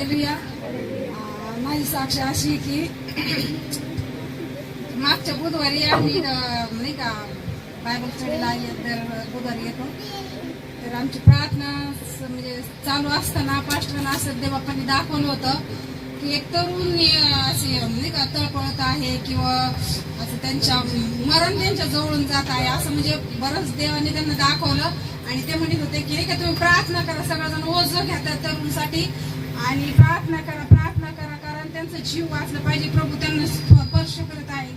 Hallelujah. माझी साक्ष अशी की मागच्या बुधवारी आम्ही नाही का बायबल स्टडीला ये- दर बुधवारी येतो. तर आमची प्रार्थना स- म्हणजे चालू असताना पास्टरना असं देवापांनी दाखवलं होतं की एक तरुण असे नाही का तळपळत आहे किंवा असं त्यांच्या मरण त्यांच्या जवळून जात आहे असं म्हणजे बरंच देवाने त्यांना दाखवलं. आणि ते म्हणत होते की नाही का तुम्ही प्रार्थना करा सगळेजण ओझ घ्या त्या तरुणसाठी आणि प्रार्थना करा प्रार्थना करा त्यांचा जीव वाचला पाहिजे. प्रभू त्यांना स्पर्श करत आहे.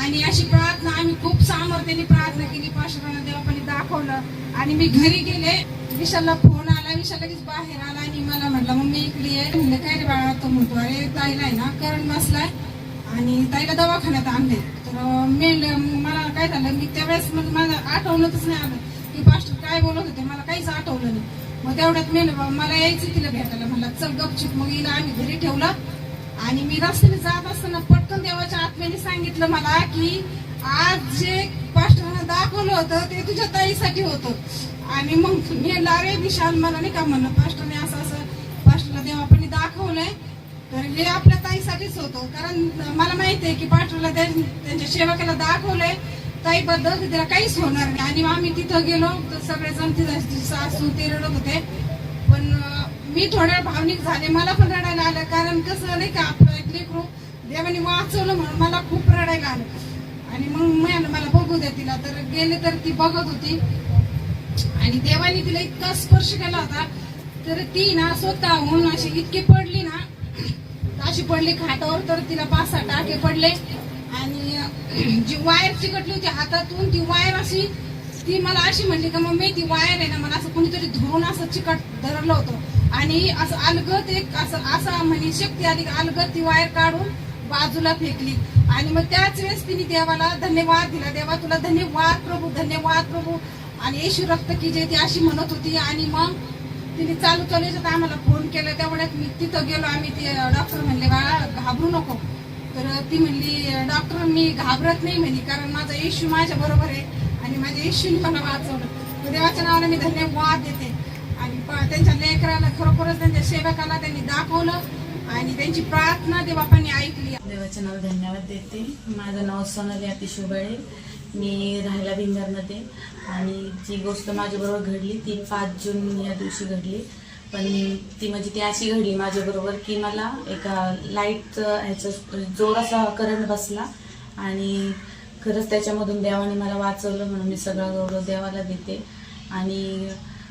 आणि अशी प्रार्थना आम्ही खूप सामर्थ्याने प्रार्थना केली. पाशरांना देवापाने दाखवलं. आणि मी घरी गेले. विशालला फोन आला. विशाल लगेच बाहेर आला आणि मला म्हटलं मग मी इकडे ये. म्हणलं काय रे बाळा? तो म्हणतो अरे ताईला आहे ना करंट बसलाय. आणि ताईला दवाखान्यात आणले. तर मेल मला काय झालं मी त्यावेळेस मग मला आठवलंच नाही आलं. की पास्टर काय बोलत होते मला काहीच आठवलं नाही. मग तेवढ्यात मेल मला यायचं तिला भेटायला. म्हणलं चल गपचूप. मग हिला आम्ही घरी ठेवलं. आणि मी रस्त्याने जात असताना पटकन देवाच्या आत्म्याने सांगितलं मला की आज जे पास्टरांना दाखवलं होतं ते तुझ्या ताईसाठी होतं. आणि मग मी लारे अरे विशाल मला नाही का म्हणलं पास्टरने असं असं पास्टरला देवापणी दाखवलंय. तर हे आपल्या ताईसाठीच होतं. कारण मला माहिती आहे की पास्टरला त्यांच्या सेवकाला दाखवलंय. ताईबद्दल तर तिला काहीच होणार नाही. आणि आम्ही तिथं गेलो तर सगळेजण तिथं सासू ते रडत होते. पण मी थोड्या भावनिक झाले. मला पण रडायला आलं. कारण कसं नाही का आपलं एक लेकरू देवाने वाचवलं म्हणून मला खूप रडायला आलं. आणि मग म्हणाल मला बघू द्या तिला. तर गेले तर ती बघत होती. आणि देवाने तिला इतका स्पर्श केला होता. तर ती ना स्वतःहून अशी इतकी पडली ना अशी पडली खाटावर तर तिला पाच सहा टाके पडले. आणि जी वायर चिकटली होती हातातून ती वायर अशी ती मला अशी म्हणली का मग मी ती वायर आहे ना मला असं कोणीतरी धरून असं चिकट धरलं होतं. आणि असं अलगत एक असं असं म्हणजे शक्ती आली अलगत ती वायर काढून बाजूला फेकली. आणि मग त्याच वेळेस तिने देवाला धन्यवाद दिला. देवा तुला धन्यवाद प्रभू धन्यवाद प्रभू. आणि येशू रक्त की जे ती अशी म्हणत होती. आणि मग तिने चालू चालू याच्यात आम्हाला फोन केला. तेवढ्यात मी तिथं गेलो. आम्ही ते डॉक्टर म्हणले बाळा घाबरू नको. तर ती म्हणली डॉक्टर मी घाबरत नाही म्हणे कारण माझा येशू माझ्या बरोबर आहे. आणि माझ्या येशूने मला वाचवलं. देवाच्या नावाला मी धन्यवाद देते. आणि प- त्यांच्या लेकराला खरोखरच त्यांच्या सेवकाला त्यांनी दाखवलं आणि त्यांची प्रार्थना देवापांनी ऐकली. देवाच्या नाव धन्यवाद देते. माझं नाव सोनाली अतिश मी राहायला भिंगरमध्ये. आणि जी गोष्ट माझ्याबरोबर घडली ती पाच जून या दिवशी घडली. पण ती म्हणजे ती अशी घडली माझ्याबरोबर की मला एका लाईटचं ह्याचं जोर असा करंट बसला. आणि खरंच त्याच्यामधून देवाने मला वाचवलं म्हणून मी सगळा गौरव देवाला देते. आणि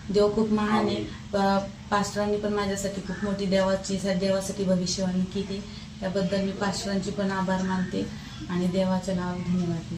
देव खूप महान आहे. प- पास्टरांनी पण माझ्यासाठी खूप मोठी देवाची देवासाठी भविष्यवाणी केली. त्याबद्दल मी पास्टरांची पण आभार मानते. आणि देवाच्या नावात धन्यवाद.